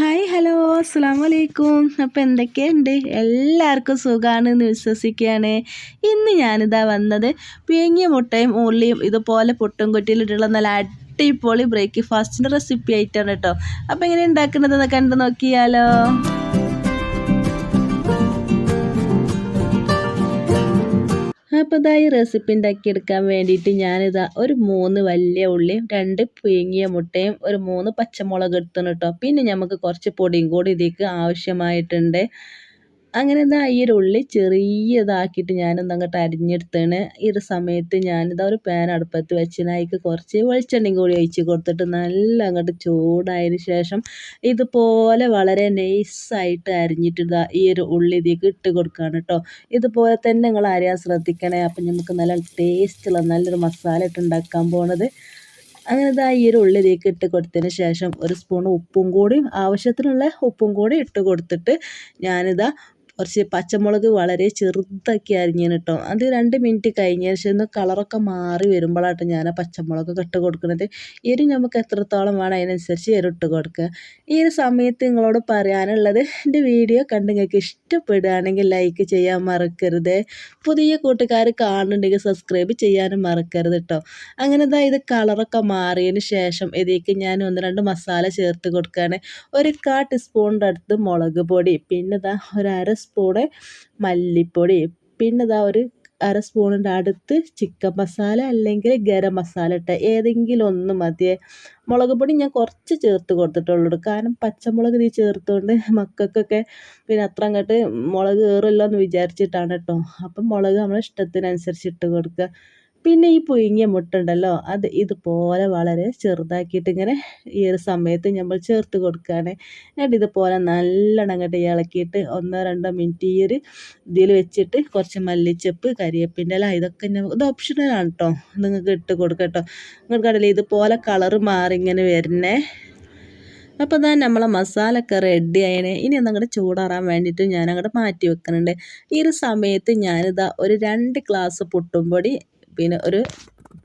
Hi hello അസ്സാം വലൈക്കും അപ്പോൾ എന്തൊക്കെയുണ്ട്? എല്ലാവർക്കും സുഖമാണെന്ന് വിശ്വസിക്കുകയാണ് ഇന്ന് ഞാനിതാ വന്നത് പിഴങ്ങിയ മുട്ടയും ഉള്ളിയും ഇതുപോലെ പൊട്ടും കൊറ്റിയിലിട്ടുള്ള നല്ല അടിപൊളി ബ്രേക്ക്ഫാസ്റ്റിന്റെ റെസിപ്പി ആയിട്ടാണ് കേട്ടോ അപ്പോൾ എങ്ങനെ ഉണ്ടാക്കുന്നതെന്ന് കണ്ടു നോക്കിയാലോ. അപ്പോൾ റെസിപ്പി ഉണ്ടാക്കിയെടുക്കാൻ വേണ്ടിയിട്ട് ഞാനിതാ ഒരു മൂന്ന് വലിയ ഉള്ളിയും രണ്ട് പുഴുങ്ങിയ മുട്ടയും ഒരു മൂന്ന് പച്ചമുളക് എടുത്തു കേട്ടോ പിന്നെ നമുക്ക് കുറച്ച് പൊടിയും കൂടി ഇതിലേക്ക് ആവശ്യമായിട്ടുണ്ട്. അങ്ങനെ എന്താ ഈ ഒരു ഉള്ളി ചെറിയതാക്കിയിട്ട് ഞാനൊന്ന് അങ്ങോട്ട് അരിഞ്ഞെടുത്താണ്. ഈ ഒരു സമയത്ത് ഞാനിതാ ഒരു പാൻ അടുപ്പത്ത് വെച്ചതിനായിക്ക് കുറച്ച് വെളിച്ചെണ്ണയും കൂടി ഒഴിച്ച് കൊടുത്തിട്ട് നല്ല അങ്ങോട്ട് ചൂടായതിന് ശേഷം ഇതുപോലെ വളരെ നൈസായിട്ട് അരിഞ്ഞിട്ട് ഇതാ ഈ ഒരു ഉള്ളി ഇതിലേക്ക് ഇട്ട് കൊടുക്കുകയാണ് കേട്ടോ ഇതുപോലെ തന്നെ നിങ്ങൾ അരിയാൻ ശ്രദ്ധിക്കണേ? അപ്പം നമുക്ക് നല്ല ടേസ്റ്റുള്ള നല്ലൊരു മസാല ഇട്ട് ഉണ്ടാക്കാൻ പോണത്. അങ്ങനെ ഇതാ ഈ ഒരു ഉള്ളി ഇതിലേക്ക് ഇട്ട് കൊടുത്തതിന് ശേഷം ഒരു സ്പൂൺ ഉപ്പും കൂടി ആവശ്യത്തിനുള്ള ഉപ്പും കൂടി ഇട്ട് കൊടുത്തിട്ട് ഞാനിതാ കുറച്ച് പച്ചമുളക് വളരെ ചെറുതാക്കി അരിഞ്ഞതിന് കേട്ടോ അത് രണ്ട് മിനിറ്റ് കഴിഞ്ഞതിന് ശേഷം ഒന്ന് കളറൊക്കെ മാറി വരുമ്പോഴാട്ടോ ഞാൻ ആ പച്ചമുളകൊക്കെ ഇട്ട് കൊടുക്കുന്നത്. എരി നമുക്ക് എത്രത്തോളം വേണം അതിനനുസരിച്ച് എരി ഇട്ട് കൊടുക്കുക. ഈ ഒരു സമയത്ത് നിങ്ങളോട് പറയാനുള്ളത് എന്റെ വീഡിയോ കണ്ട് നിങ്ങൾക്ക് ഇഷ്ടപ്പെടുകയാണെങ്കിൽ ലൈക്ക് ചെയ്യാൻ മറക്കരുത്. പുതിയ കൂട്ടുകാർ കാണുന്നുണ്ടെങ്കിൽ സബ്സ്ക്രൈബ് ചെയ്യാനും മറക്കരുത് കേട്ടോ അങ്ങനെ ഇതാ ഇത് കളറൊക്കെ മാറിയതിന് ശേഷം ഇതിലേക്ക് ഞാൻ ഒന്ന് രണ്ട് മസാല ചേർത്ത് കൊടുക്കുകയാണ്. ഒരു കാ ടീസ്പൂണിന്റെ അടുത്ത് മുളക് പൊടി. പിന്നെ ഇതാ ഒരു അര സ്പൂണ് മല്ലിപ്പൊടി പിന്നെ ഇതാ ഒരു അര സ്പൂണിന്റെ അടുത്ത് ചിക്കൻ മസാല അല്ലെങ്കിൽ ഗരം മസാല ഇട്ട ഏതെങ്കിലും ഒന്ന് മതിയേ മുളക് പൊടി ഞാൻ കുറച്ച് ചേർത്ത് കൊടുത്തിട്ടുള്ളൂ കാരണം പച്ചമുളക് നീ ചേർത്തുകൊണ്ട് മക്കൾക്കൊക്കെ പിന്നെ അത്ര അങ്ങോട്ട് മുളക് കയറുമല്ലോ എന്ന് വിചാരിച്ചിട്ടാണ് കേട്ടോ. അപ്പം മുളക് നമ്മളെ ഇഷ്ടത്തിനനുസരിച്ച് ഇട്ട് കൊടുക്കുക. പിന്നെ ഈ പുഴുങ്ങിയ മുട്ട ഉണ്ടല്ലോ അത് ഇതുപോലെ വളരെ ചെറുതാക്കിയിട്ട് ഇങ്ങനെ ഈ ഒരു സമയത്ത് നമ്മൾ ചേർത്ത് കൊടുക്കുകയാണ്. എന്നിട്ട് ഇതുപോലെ നല്ലോണം അങ്ങോട്ട് ഇളക്കിയിട്ട് ഒന്നോ രണ്ടോ മിനിറ്റ് ഈ ഒരു ഇതിൽ വെച്ചിട്ട് കുറച്ച് മല്ലിച്ചപ്പ് കരിയേപ്പിന്റെ ഇല ഇതൊക്കെ ഇത് ഓപ്ഷണലാണ് കേട്ടോ നിങ്ങൾക്ക് ഇട്ട് കൊടുക്കാം കേട്ടോ നിങ്ങൾക്കറിയില്ല ഇതുപോലെ കളറ് മാറി ഇങ്ങനെ വരുന്നേ. അപ്പോൾ ഇതാ നമ്മളെ മസാലയൊക്കെ റെഡി ആയണേ ഇനി ഒന്നങ്ങോട്ട് ചൂടാറാൻ വേണ്ടിയിട്ട് ഞാൻ അങ്ങോട്ട് മാറ്റി വെക്കുന്നുണ്ട്. ഈ ഒരു സമയത്ത് ഞാനിതാ ഒരു രണ്ട് ഗ്ലാസ് പുട്ടുംപൊടി പിന്നെ ഒരു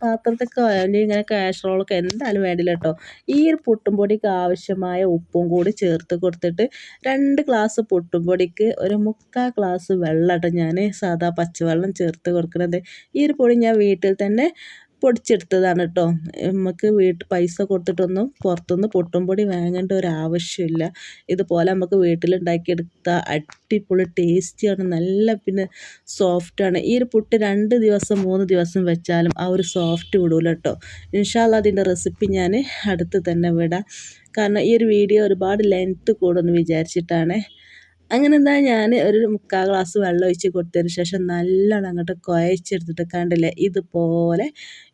പാത്രത്തൊക്കെ അല്ലെങ്കിൽ ഇങ്ങനെ കാസറോളൊക്കെ എന്തായാലും വേണ്ടില്ല കേട്ടോ ഈ ഒരു പൊട്ടുംപൊടിക്ക് ആവശ്യമായ ഉപ്പും കൂടി ചേർത്ത് കൊടുത്തിട്ട് രണ്ട് ഗ്ലാസ് പൊട്ടുംപൊടിക്ക് ഒരു മുക്കാൽ ഗ്ലാസ് വെള്ളം ഞാൻ സാധാ പച്ചവെള്ളം ചേർത്ത് കൊടുക്കുന്നത് ഈ ഒരു പൊടി ഞാൻ വീട്ടിൽ തന്നെ പൊടിച്ചെടുത്തതാണ് കേട്ടോ. നമുക്ക് വീട്ടിൽ പൈസ കൊടുത്തിട്ടൊന്നും പുറത്തുനിന്ന് പൊട്ടും പൊടി വാങ്ങേണ്ട ഒരു ആവശ്യമില്ല. ഇതുപോലെ നമുക്ക് വീട്ടിലുണ്ടാക്കിയെടുത്ത അടിപൊളി ടേസ്റ്റിയാണ് നല്ല പിന്നെ സോഫ്റ്റാണ് ഈ ഒരു പുട്ട് രണ്ട് ദിവസം മൂന്ന് ദിവസം വെച്ചാലും ആ ഒരു സോഫ്റ്റ് വിടൂല കേട്ടോ. ഇൻഷാല്ല അതിന്റെ റെസിപ്പി ഞാൻ അടുത്ത് തന്നെ വിടാം. കാരണം ഈ ഒരു വീഡിയോ ഒരുപാട് ലെങ്ത്ത് കൂടുമെന്ന് വിചാരിച്ചിട്ടാണ് അങ്ങനെ എന്താ ഞാൻ ഒരു മുക്കാൽ ഗ്ലാസ് വെള്ളം ഒഴിച്ച് കൊടുത്തതിന് ശേഷം നല്ലോണം അങ്ങോട്ട് കുഴച്ചെടുത്തിട്ട് കണ്ടില്ലേ? ഇതുപോലെ.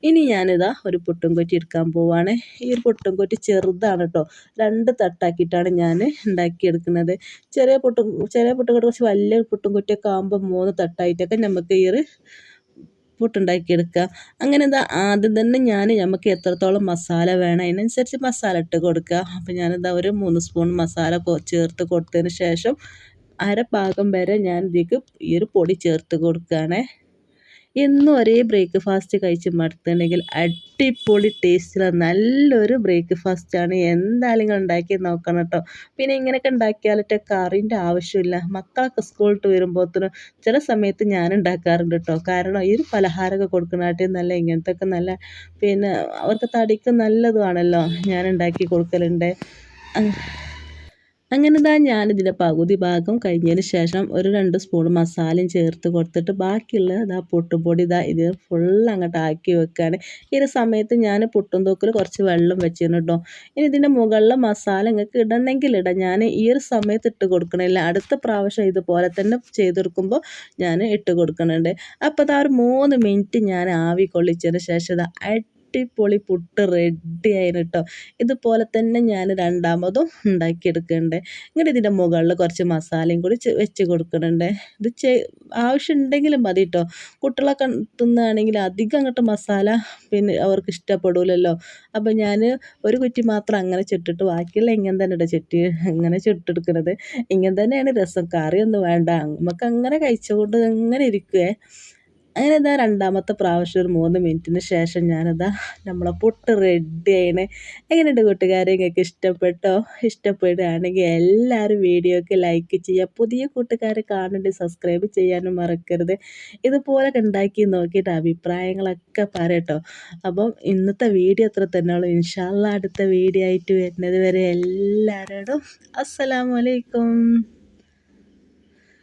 ഇനി ഞാനിതാ ഒരു പുട്ടും കൊറ്റി എടുക്കാൻ പോവാണ്. ഈ ഒരു പുട്ടും കൊറ്റി ചെറുതാണ് കേട്ടോ രണ്ട് തട്ടാക്കിയിട്ടാണ് ഞാൻ ഉണ്ടാക്കിയെടുക്കുന്നത്. ചെറിയ പുട്ടും ചെറിയ പുട്ടും കുറച്ച് വലിയ പുട്ടും കൊറ്റിയൊക്കെ ആകുമ്പോൾ മൂന്ന് തട്ടായിട്ടൊക്കെ നമുക്ക് ഈ ഒരു പുട്ടുണ്ടാക്കിയെടുക്കുക അങ്ങനെ എന്താ ആദ്യം തന്നെ ഞാൻ നമുക്ക് എത്രത്തോളം മസാല വേണം അതിനനുസരിച്ച് മസാല ഇട്ട് കൊടുക്കുക. അപ്പോൾ ഞാനെന്താ ഒരു മൂന്ന് സ്പൂൺ മസാല ചേർത്ത് കൊടുത്തതിന് ശേഷം അര വരെ ഞാൻ ഇതിലേക്ക് ഈ ഒരു പൊടി ചേർത്ത് കൊടുക്കുകയാണേ. എന്നും ഒരേ ബ്രേക്ക്ഫാസ്റ്റ് കഴിച്ച് മടുത്തുണ്ടെങ്കിൽ അടിപൊളി ടേസ്റ്റുള്ള നല്ലൊരു ബ്രേക്ക്ഫാസ്റ്റാണ് എന്തായാലും നിങ്ങൾ ഉണ്ടാക്കി നോക്കണം കേട്ടോ. പിന്നെ ഇങ്ങനെയൊക്കെ ഉണ്ടാക്കിയാലിട്ട് കറിന്റെ ആവശ്യമില്ല. മക്കളൊക്കെ സ്കൂളിട്ട് വരുമ്പോഴത്തേനും ചില സമയത്ത് ഞാൻ ഉണ്ടാക്കാറുണ്ട് കേട്ടോ. കാരണം ഈ ഒരു പലഹാരമൊക്കെ കൊടുക്കുന്നതായിട്ട് നല്ല ഇങ്ങനത്തെ ഒക്കെ നല്ല പിന്നെ അവർക്ക് തടിക്ക് നല്ലതുമാണല്ലോ ഞാൻ ഉണ്ടാക്കി കൊടുക്കലുണ്ട്. അങ്ങനെ ഇതാ ഞാനിതിന്റെ പകുതി ഭാഗം കഴിഞ്ഞതിന് ശേഷം ഒരു രണ്ട് സ്പൂൺ മസാലയും ചേർത്ത് കൊടുത്തിട്ട് ബാക്കിയുള്ള ഇതാ പൊട്ടുപൊടി ഇതാ ഇത് ഫുൾ അങ്ങോട്ട് ആക്കി വെക്കുകയാണ് ഈ ഒരു സമയത്ത് ഞാൻ പുട്ടും തൂക്കിൽ കുറച്ച് വെള്ളം വെച്ചിരുന്നു കേട്ടോ ഇനി ഇതിന്റെ മുകളിൽ മസാല നിങ്ങൾക്ക് ഇടണമെങ്കിൽ ഇടാം. ഞാൻ ഈ ഒരു സമയത്ത് ഇട്ട് കൊടുക്കണില്ല. അടുത്ത പ്രാവശ്യം ഇതുപോലെ തന്നെ ചെയ്തെടുക്കുമ്പോൾ ഞാൻ ഇട്ട് കൊടുക്കുന്നുണ്ട് അപ്പോൾ അതാ ഒരു മൂന്ന് മിനിറ്റ് ഞാൻ ആവി കൊള്ളിച്ചതിന് ശേഷം ഇതാ അടിപൊളി പുട്ട് റെഡി ആയിരുന്നു കേട്ടോ ഇതുപോലെ തന്നെ ഞാൻ രണ്ടാമതും ഉണ്ടാക്കിയെടുക്കുന്നുണ്ട്. ഇങ്ങനെ ഇതിന്റെ മുകളിൽ കുറച്ച് മസാലയും കൂടി വെച്ച് കൊടുക്കുന്നുണ്ട്. ഇത് ആവശ്യമുണ്ടെങ്കിലും മതി കേട്ടോ കുട്ടികളൊക്കെ തിന്നുകയാണെങ്കിൽ അധികം അങ്ങോട്ട് മസാല പിന്നെ അവർക്ക് ഇഷ്ടപ്പെടില്ലല്ലോ അപ്പോൾ ഞാൻ ഒരു കുറ്റി മാത്രം അങ്ങനെ ചുട്ടിട്ട് ബാക്കിയുള്ള ഇങ്ങനെ തന്നെ ഇട ചുറ്റി ഇങ്ങനെ ചുട്ടെടുക്കുന്നത് ഇങ്ങനെ തന്നെയാണ് രസം. കറിയൊന്നും വേണ്ട. നമുക്ക് അങ്ങനെ കഴിച്ചുകൊണ്ട് അങ്ങനെ ഇരിക്കുവേ. അങ്ങനെ ഇതാ രണ്ടാമത്തെ പ്രാവശ്യം ഒരു മൂന്ന് മിനിറ്റിന് ശേഷം ഞാനിതാ നമ്മളെ പൊട്ട് റെഡി ആയിന്. എങ്ങനെയുണ്ട് കൂട്ടുകാരെ? നിങ്ങൾക്ക് ഇഷ്ടപ്പെട്ടോ? ഇഷ്ടപ്പെടുകയാണെങ്കിൽ എല്ലാവരും വീഡിയോക്ക് ലൈക്ക് ചെയ്യുക. പുതിയ കൂട്ടുകാരെ കാണേണ്ടി സബ്സ്ക്രൈബ് ചെയ്യാനും മറക്കരുത്. ഇതുപോലെ ഉണ്ടാക്കി നോക്കിയിട്ട് അഭിപ്രായങ്ങളൊക്കെ പറയട്ടോ അപ്പം ഇന്നത്തെ വീഡിയോ അത്ര തന്നെയുള്ളൂ ഇൻഷാല്ല അടുത്ത വീഡിയോ ആയിട്ട് വരുന്നത് വരെ എല്ലാവരോടും അസ്സലാമലൈക്കും